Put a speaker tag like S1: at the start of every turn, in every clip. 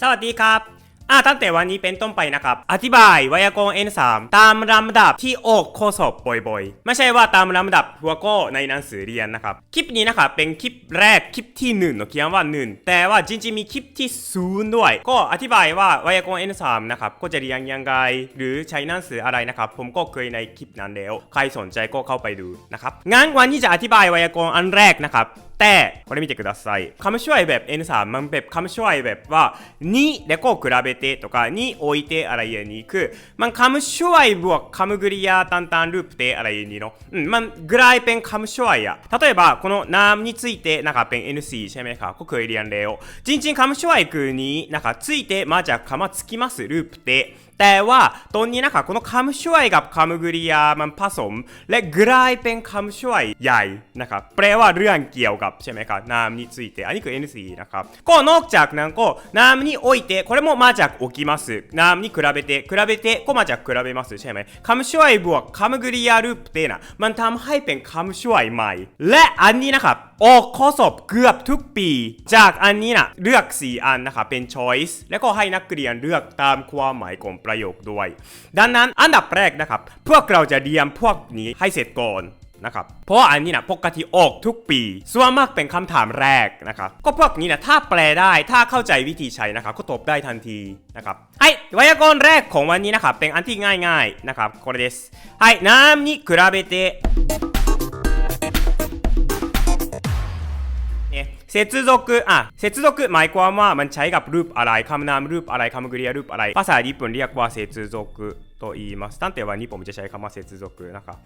S1: สวัสดีครับอ่าตั้งแต่วันนี้เป็นต้นไปนะครับ อธิบายไวยากรณ์ N3 ตามลำดับที่ออกข้อสอบบ่อยๆ ไม่ใช่ว่าตามลำดับหัวข้อในหนังสือเรียนนะครับ คลิปนี้นะครับเป็นคลิปแรกคลิปที่หนึ่งเนอเขียนว่าหนึ่งแต่ว่าจริงๆมีคลิปที่ศูนย์ด้วย ก็อธิบายว่าไวยากรณ์ N3 นะครับก็จะเรียนยังไงหรือใช้หนังสืออะไรนะครับ ผมก็เคยในคลิปนั้นแล้ว ใครสนใจก็เข้าไปดูนะครับงั้นวันนี้จะอธิบายไวยากรณ์อันแรกนะครับ、これ見てください。カムシュワイベップ、N3、マンベップ、カムシュワイベップは、に、レコを比べてとか、に置いて、あら家に行く。まあ、カムシュワイブはカムグリア、タンタン、ループで、あらゆにの。うん、まあ、グライペン、カムシュワイや。例えば、この、ナームについて、なんかペン、NC、シェメカー、コクエリアンレオ。ジンジン、カムシュワイクに、なんかついて、マジャ、カマつきます、ループで。แต่ว่าตรงนี้นะคะこのคำช่วยกับคำกริยามันผสม และกลายเป็นคำช่วยใหญ่นะครับแปลว่าเรื่องเกี่ยวกับใช่ไหมครับน้ำについてอันนี้คือ NC นะครับก็นอกจากนั้นก็น้ำにおいてこれもมาจาก起きますน้ำに比べて比べてก็มาจาก比べますใช่ไหมคำช่วยบวกคำกริยารูปเตนะมันทำให้เป็นคำช่วยใหม่ และอันนี้นะครับ ออกข้อสอบเกือบทุกปี จากอันนี้นะเลือก 4 อันนะครับเป็น choice แล้วก็ให้นักเรียนเลือกตามความหมายของประโยคด้วย ดังนั้นอันดับแรกนะครับ พวกเราจะเรียนพวกนี้ให้เสร็จก่อนนะครับเพราะว่าอันนี้นะปกติออกทุกปี ส่วนมากเป็นคำถามแรกนะครับ ก็พวกนี้นะถ้าแปลได้ถ้าเข้าใจวิธีใช้นะครับ ก็ตอบได้ทันทีนะครับはいไวยากรณ์แรกของวันนี้นะครับ เป็นอันที่ง่ายๆนะครับこれですはいน้ำに比べて 接続อ่ะ接続หมายความว่ามันใช้กับรูปอะไรคำนามรูปอะไรคำกริยารูปอะไร ภาษาญี่ปุ่นเรียกว่า接続と言いますตั้งแต่วันนี้ผมจะใช้คำว่า接続นะครับ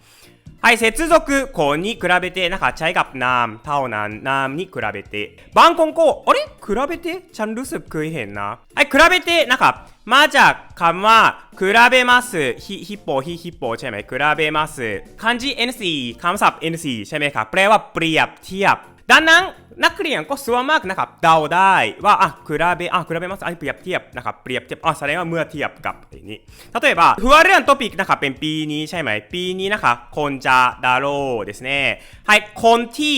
S1: はい接続こうに比べてนะคะใช้กับนามเท่านั้นนามに比べてบางคนก็あれ比べてฉันรู้สึกเคยเห็นนะไอ้比べてนะครับมาจากคำว่า比べますฮิฮิปโปฮิฮิปโปใช่ไหม比べます漢字 NC คำศัพท์ NC ใช่ไหมครับแปลว่าเปรียบเทียบ ดังนั้นนักเรียนก็ส่วนมากนะครับเดาได้ว่าอ่ะ比べอ่ะ比べますอันนี้เปรียบเทียบนะครับเปรียบเทียบอ่ะแสดงว่าเมื่อเทียบกับอย่างนี้例えばหัวเรื่องトピックนะครับเป็นปีนี้ใช่ไหมปีนี้นะคะคนจะดาโรですねはいคนที่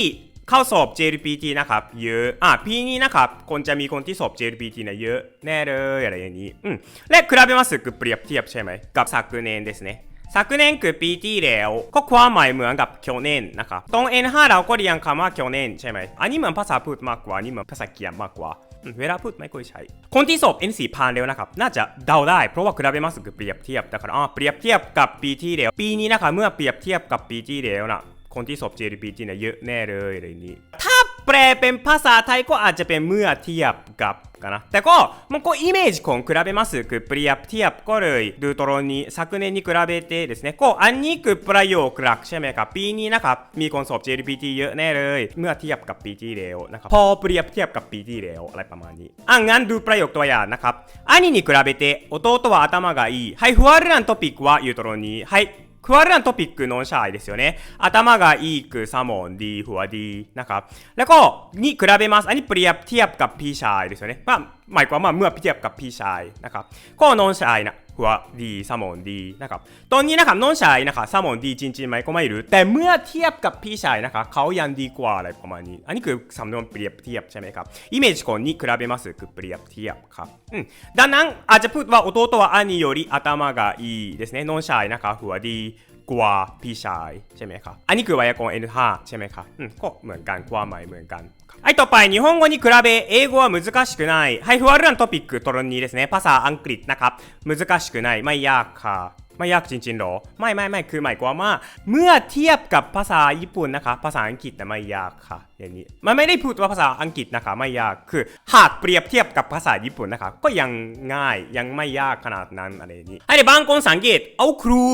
S1: เข้าสอบ JLPT นะครับเยอะอ่ะปีนี้นะครับคนจะมีคนที่สอบ JLPT เนี่ยเยอะแน่เลยอะไรอย่างนี้อืมและ比べますคือเปรียบเทียบใช่ไหมกับ昨年ですね 昨年คือปีที่แล้วก็ความหมายเหมือนกับ去年นะครับตรง N5 เราก็เรียนคำว่า去年ใช่ไหมอันนี้เหมือนภาษาพูดมากกว่าอันนี้เหมือนภาษาเขียนมากกว่าอืมเวลาพูดไม่ค่อยใช้ คนที่สอบ N4 ผ่านแล้วนะครับ น่าจะเดาได้ เพราะว่า比べますคือเปรียบเทียบแต่からอ่าเปรียบเทียบกับปีที่แล้ว ปีนี้นะคะเมื่อเปรียบเทียบกับปีที่แล้วนะคนที่สอบ JLPT เนี่ยเยอะแน่เลยอะไรนี้ ถ้า า แปลเป็นภาษาไทยก็อาจจะเป็นเมื่อเทียบกับกันนะแต่ก็มันก็イメージของ比べますคือเปรียบเทียบก็เลยดูตรงนี้昨年に比べてですねก็อันนี้คือประโยคหลักใช่ไหมครับปีนี้นะครับมีคนสอบ JLPT เยอะแน่เลย เมื่อเทียบกับปีที่แล้วนะครับพอเปรียบเทียบกับปีที่แล้วอะไรประมาณนี้อ่ะงั้นดูประโยคตัวอย่างนะครับ兄に比べて弟は頭がいいはいフワルラントピックはอยู่ตรงนี้はい クワルラントピックノンシャイですよね。頭がいいくサモン D หัว D นะครับ แล้วก็นี่比べます อันนี้เปรียบเทียบกับพี่ชายですよね。まあหมายความว่าเมื่อเทียบกับพี่ชายนะครับ ก็ノンシャイนะ หัว D サモン D นะครับ ตอนนี้นะครับノンシャイนะครับサモン D จริงๆไหมก็ไม่รู้ แต่เมื่อเทียบกับพี่ชายนะครับเขายังดีกว่าอะไรประมาณนี้ อันนี้คือสำนวนเปรียบเทียบใช่ไหมครับイメージこうに比べますคือเปรียบเทียบครับอืมดังนั้นอาจจะพูดว่า弟は兄より頭がいいですねノンシャイนะครับหัว D กว่าพี่ชายใช่ไหมครับ อันนี้คือไวยากรณ์ N5 ใช่ไหมครับอืมก็เหมือนกันความหมายเหมือนกันครับ はいต่อไป日本語に比べ英語は難しくないはいフワルラントピックตรงนี้ですねภาษาอังกฤษนะครับ難しくないไม่ยากค่ะไม่ยากจริงๆหรอ ไม่ไม่ไม่คือหมายความว่า เมื่อเทียบกับภาษาญี่ปุ่นนะคะภาษาอังกฤษแต่ไม่ยากค่ะ อย่างนี้ มันไม่ได้พูดว่าภาษาอังกฤษนะคะไม่ยากคือหากเปรียบเทียบกับภาษาญี่ปุ่นนะคะก็ยังง่ายยังไม่ยากขนาดนั้นอะไรอย่างนี้ให้บางคนสังเกตเอาครู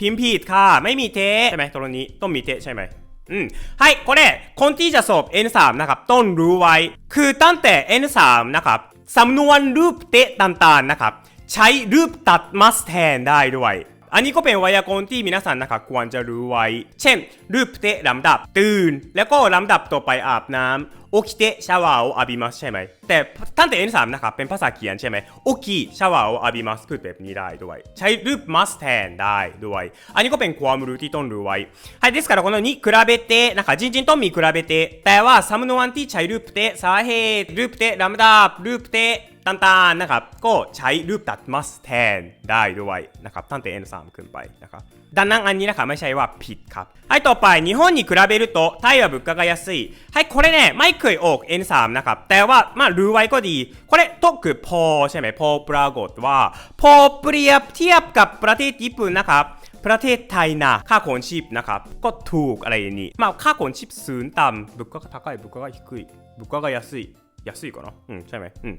S1: พิมพ์ผิดค่ะ ไม่มีเทใช่ไหมตรงนี้ต้องมีเทใช่ไหม อืมはいこれคนที่จะสอบ N3 นะครับต้องรู้ไว้ คือตั้งแต่ N3 นะครับสำนวนรูปเตะต่างๆนะครับ ใช้รูปตัดมาสแทนได้ด้วย อันนี้ก็เป็นไวยากรณ์ที่皆さんนะครับควรจะรู้ไว้ เช่น รูปเตะลำดับตื่น แล้วก็ลำดับต่อไปอาบน้ำ 起きてシャワーを浴びますใช่ไหมแต่ตั้งแต่ N3 นะครับเป็นภาษาเขียนใช่ไหม起きシャワーを浴びますพูดแบบนี้ได้ด้วย ใช้รูป must แทนได้ด้วย อันนี้ก็เป็นความรู้ที่ต้องรู้ไว้はいですからこのに比べてなんか人人と見比べてแต่ว่าサムโนวันที่ใช้รูปเตสาเหตุรูปเตลำดับรูปเต ต่างๆนะครับ ก็ใช้รูปตัด must แทนได้ด้วยนะครับตั้งแต่ N3 ขึ้นไปนะครับ ดังนั้นอันนี้นะครับไม่ใช่ว่าผิดครับはいต่อไป日本に比べるとタイは物価が安いはいこれねไม่เคยออก N3 นะครับ แต่ว่ามารู้ไว้ก็ดี これとคือพอใช่ไหมพอปรากฏว่า พอเปรียบเทียบกับประเทศญี่ปุ่นนะครับ ประเทศไทยนะค่าของชีพนะครับ ก็ถูกอะไรอย่างนี้まあค่าของชีพสูงต่ำ物価が高い物価が低い物価が安い安いかなうんใช่ไหมอืม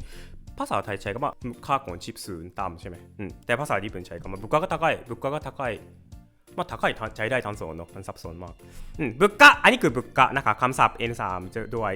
S1: ภาษาไทยใช้คำว่าค่าของชีพสูงต่ำใช่ไหมอืมแต่ภาษาญี่ปุ่นใช้คำว่า物価が高い物価が高いまあ高いใช้ได้ทั้งสองเนาะมันซับซ้อนมากอืม物価อันนี้คือ物価นะครับคำศัพท์ N3 จะด้วย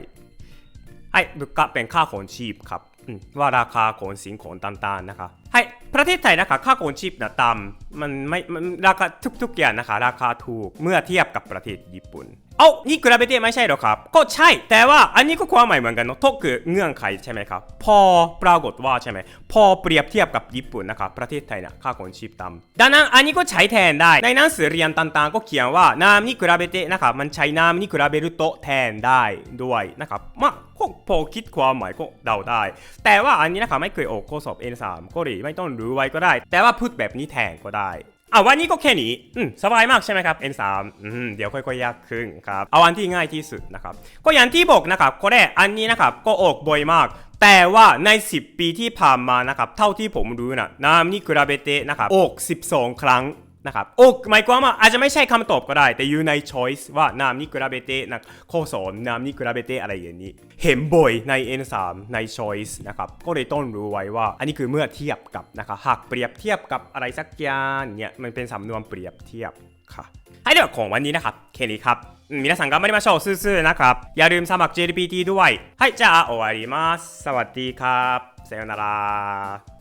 S1: はい物価เป็นค่าของชีพครับอืมว่าราคาของสิ่งของต่างๆนะคะはい ประเทศไทยนะคะค่าครองชีพนะต่ำมันไม่มันราคาทุกๆอย่างนะคะ ราคาถูกเมื่อเทียบกับประเทศญี่ปุ่นเอานี่คือราเบเตไม่ใช่หรอครับ ก็ใช่ แต่ว่าอันนี้ก็ความหมายเหมือนกันเนาะทุกคือเงื่อนไขใช่ไหมครับ พอปรากฏว่าใช่ไหม พอเปรียบเทียบกับญี่ปุ่นนะคะประเทศไทยนะค่าของชีพต่ำดังนั้นอันนี้ก็ใช้แทนได้ ในหนังสือเรียนต่างๆ ก็เขียนว่านามนิคุราเบเตะนะครับ มันใช้นามนิคุราเบรุโตแทนได้ด้วยนะครับ มา ผมพอคิดความหมายก็เดาได้ แต่ว่าอันนี้นะครับไม่เคยออกข้อสอบ N3 ก็หรือไม่ต้องรู้ไว้ก็ได้ แต่ว่าพูดแบบนี้แทนก็ได้อ่าวันนี้ก็แค่นี้อืมสบายมากใช่ไหมครับ N3 อืมเดี๋ยวค่อยๆยากขึ้นครับ เอาอันที่ง่ายที่สุดนะครับ ก็อย่างที่บอกนะครับก็ได้อันนี้นะครับก็ออกบ่อยมาก แต่ว่าใน 10 ปีที่ผ่านมานะครับ เท่าที่ผมรู้นะน้ำนี่คือราเบเตะนะครับออก 12 ครั้ง นะครับออกหมายความว่าอาจจะไม่ใช่คำตอบก็ได้ แต่อยู่ใน choice ว่าน้ำนี่比べてนะข้อสอนน้ำนี่比べてอะไรอย่างนี้ เห็นบ่อยใน N3 ใน choice นะครับก็เลยต้องรู้ไว้ว่า อันนี้คือเมื่อเทียบกับนะครับหากเปรียบเทียบกับอะไรสักอย่างเนี่ยมันเป็นสำนวนเปรียบเทียบค่ะはいではของวันนี้นะครับแค่นี้ครับอืม皆さん頑張りましょうสู้ๆนะครับ อย่าลืมสมัคร JLPT ด้วยはいじゃあ終わりますสวัสดีครับさよなら